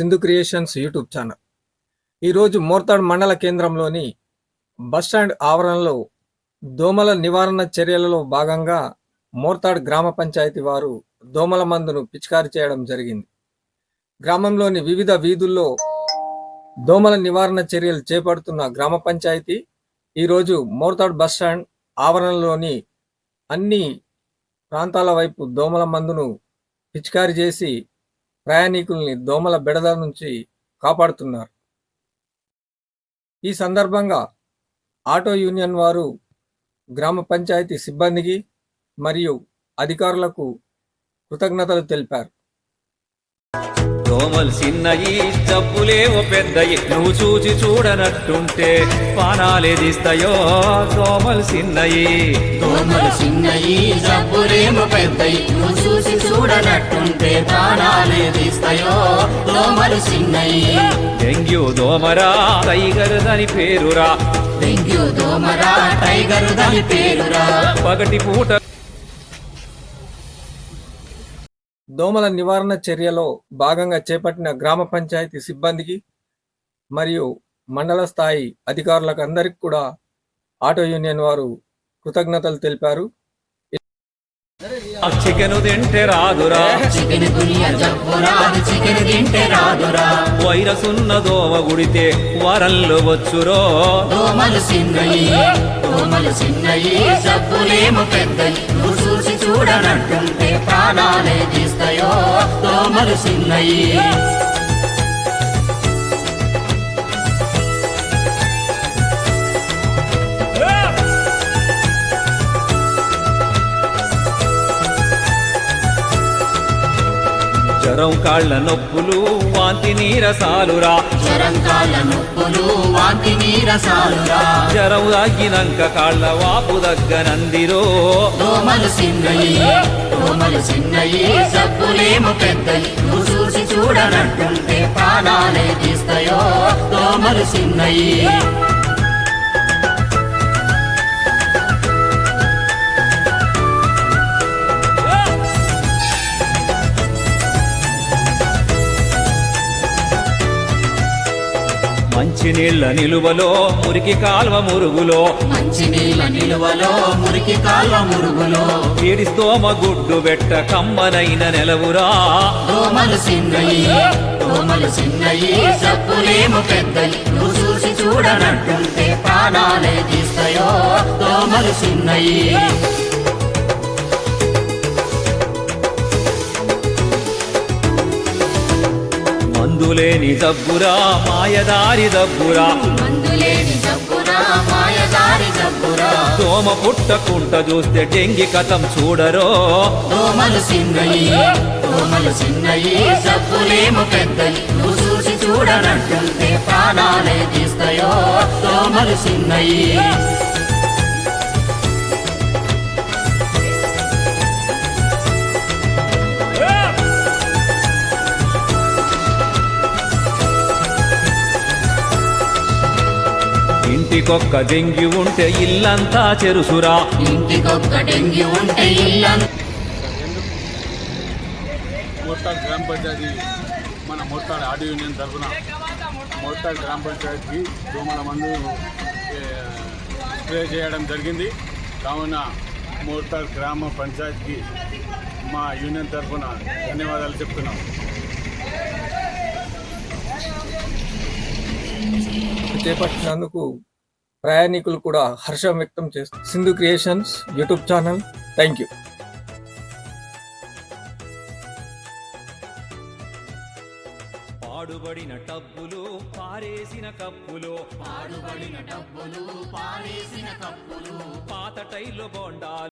Sindhu creations YouTube channel. ఈరోజు మోర్తాడ్ మండల కేంద్రంలోని బస్టాండ్ ఆవరణలో దోమల నివారణ చర్యలలో భాగంగా మోర్తాడ్ గ్రామ పంచాయతీ వారు దోమల మందును పిచికారీ చేయడం జరిగింది. గ్రామంలోని వివిధ వీధుల్లో దోమల నివారణ చర్యలు చేపడుతున్న గ్రామ పంచాయతీ ఈరోజు మోర్తాడ్ బస్టాండ్ ఆవరణలోని అన్ని ప్రాంతాల వైపు దోమల మందును పిచికారీ చేసి ప్రయాణికుల్ని దోమల బెడద నుంచి కాపాడుతున్నారు. ఈ సందర్భంగా ఆటో యూనియన్ వారు గ్రామ పంచాయతీ సిబ్బందికి మరియు అధికారులకు కృతజ్ఞతలు తెలిపారు. దోమలు చిన్నయి జబ్బులేవో పెద్దయి నువ్వు చూచి చూడనట్టుంటే పానాలేదిస్తాయో దోమలు చిన్నయి దోమలు చిన్నయి జబ్బులేమో పెద్దయి నువ్వు చూసి చూడనట్టుంటే ప్రాణాలే తీస్తాయో దోమలు చిన్నయి డెంగ్యూ దోమరా టైగర్ అని పేరురా. డెంగ్యూ దోమరా టైగర్ దాని పేరురా. పగటి పూట దోమల నివారణ చర్యలో భాగంగా చేపట్టిన గ్రామ పంచాయతీ సిబ్బందికి మరియు మండల స్థాయి అధికారులకు అందరికి కూడా ఆటో యూనియన్ వారు కృతజ్ఞతలు తెలిపారు. చికెను తింటే రాదురా చికెన్ గునియ జబ్బు రాదు చికెన్ తింటే రాదురా. వైరస్ ఉన్న దోమ గుడితే వరంలో వచ్చురో. దోమలు చిన్నయి దోమలు చిన్నయి జబ్బులేమో పెద్దయి చూడనట్టుంటే ప్రాణాలే తీస్తాయో తోమలు చిన్నయి. జ్వరం కాళ్ళ నొప్పులు వాంతి నీరసాలురా. జ్వరం కాళ్ళ నొప్పులు వాంతి నీరసాలురా. జ్వరం తగ్గినాక కాళ్ళ వాపు దగ్గనందిరో. దోమలు చిన్నయి దోమలు చిన్నయి జబ్బులేమో పెద్దయి. చూసి చూడనట్టుంటే ప్రాణాలే తీస్తాయో. దోమలు చిన్నయి. మంచి నీళ్ళ నిలువలో మురికి కాల్వ మురుగులో. మంచి నీళ్ళ నిలువలో మురికి కాళ్ళ మురుగులో. ఏడిస్తోమ గుడ్డు పెట్ట కమ్మనైన నెలవురా. దోమలు చిన్నయి దోమలు చిన్నయి జబ్బులేమో పెద్దయి. నువ్వు చూసి చూడనట్టుంటే ప్రాణాలే తీస్తాయో దోమలు చిన్నయి. మందులేని జబ్బురా మాయదారి దబ్బురా మందులేని జబ్బురా మాయదారి జబ్బురా. దోమ పుట్టకుంట చూస్తే డెంగి కథం చూడరో. దోమలు చిన్నయి దోమలు చిన్నయి జబ్బులేమో పెద్దయి. నువ్వు చూసి చూడనట్టుంటే ప్రాణాలే తీస్తాయో. దోమలు చిన్నయి. ఇంటికొక్క డెంగి ఉంటే ఇల్లంతా చెరుసురా. ఇంటికొక్క డెంగ్యూ ఉంటే ఇల్లంతా మోర్తాడ్ గ్రామ పంచాయతీ మన మోర్తాడ్ ఆడియో యూనియన్ తరఫున మోర్తాడ్ గ్రామ పంచాయతీకి దోమల మందు స్ప్రే చేయడం జరిగింది. కావున మోర్తాడ్ గ్రామ పంచాయతీకి మా యూనియన్ తరఫున ధన్యవాదాలు చెప్తున్నాం. చేపట్టినందుకు ప్రయాణికులు కూడా హర్షం వ్యక్తం చేస్తారు Sindhu creations YouTube channel. Thank you పాడుబడిన టబ్బులు పారేసిన కప్పులు. పాడుబడిన డబ్బులు పారేసిన కప్పులు. పాత టైర్లు బోండాలు